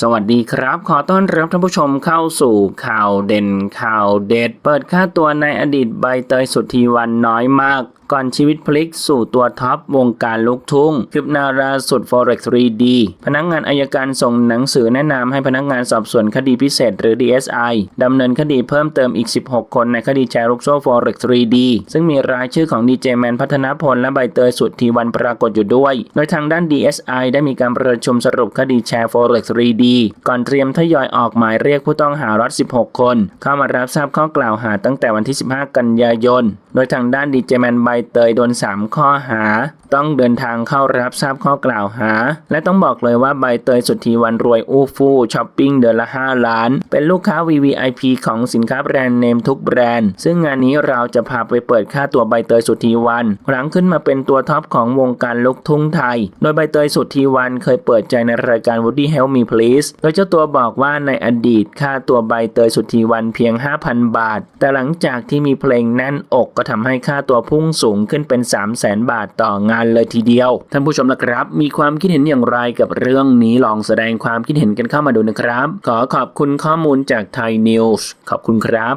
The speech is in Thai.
สวัสดีครับ ขอต้อนรับท่านผู้ชมเข้าสู่ข่าวเด่นข่าวเด็ด เปิดค่าตัวในอดีตใบเตยสุธีวันน้อยมาก ก่อนชีวิตพลิกสู่ตัวท็อปวงการลูกทุ่งคืบนาราสุด Forex 3D พนักงานอายการส่งหนังสือแนะนำให้พนักงานสอบสวนคดีพิเศษหรือ DSI ดำเนินคดีเพิ่มเติมอีก 16 คนในคดีแชร์ลูกโซ่ Forex 3D ซึ่งมีรายชื่อของดีเจแมนพัฒนพลและใบเตยสุธีวันปรากฏอยู่ด้วย โดยทางด้าน DSI ได้มีการประชุมสรุปคดีแชร์ Forex 3D ก่อนเตรียมทยอยออกหมายเรียกผู้ต้องหารอด16 คน เข้ามารับทราบข้อกล่าวหาตั้งแต่วันที่ 15 กันยายน โดยทางด้านดีเจแมนใบเตยโดน 3 ข้อหา ต้องเดินทางเข้ารับทราบข้อกล่าวหา และต้องบอกเลยว่าใบเตยสุทธีวันรวยอู้ฟู่ช้อปปิ้งเดือนละ 5 ล้าน เป็นลูกค้า VVIP ของสินค้าแบรนด์เนมทุกแบรนด์ ซึ่งงานนี้เราจะพาไปเปิดค่าตัวใบเตยสุทธีวัน ครั้งขึ้นมาเป็นตัวท็อปของวงการลูกทุ่งไทย โดยใบเตยสุทธีวันเคยเปิดใจในรายการ Woody Help Me Please โดยเจ้าตัวบอกว่าในอดีตค่าตัวใบเตยสุทธีวันเพียง 5,000 บาท แต่หลังจากที่มีเพลงแน่นอกก็ทำให้ค่าตัวพุ่งสูงขึ้นเป็น 3 0 0แสนบาทต่องานเลยทีเดียว ท่านผู้ชมนะครับ มีความคิดเห็นอย่างไรกับเรื่องนี้ลองแสดงความคิดเห็นกันเข้ามาดูนะครับ ขอขอบคุณข้อมูลจากไทยนิวส์ขอบคุณครับ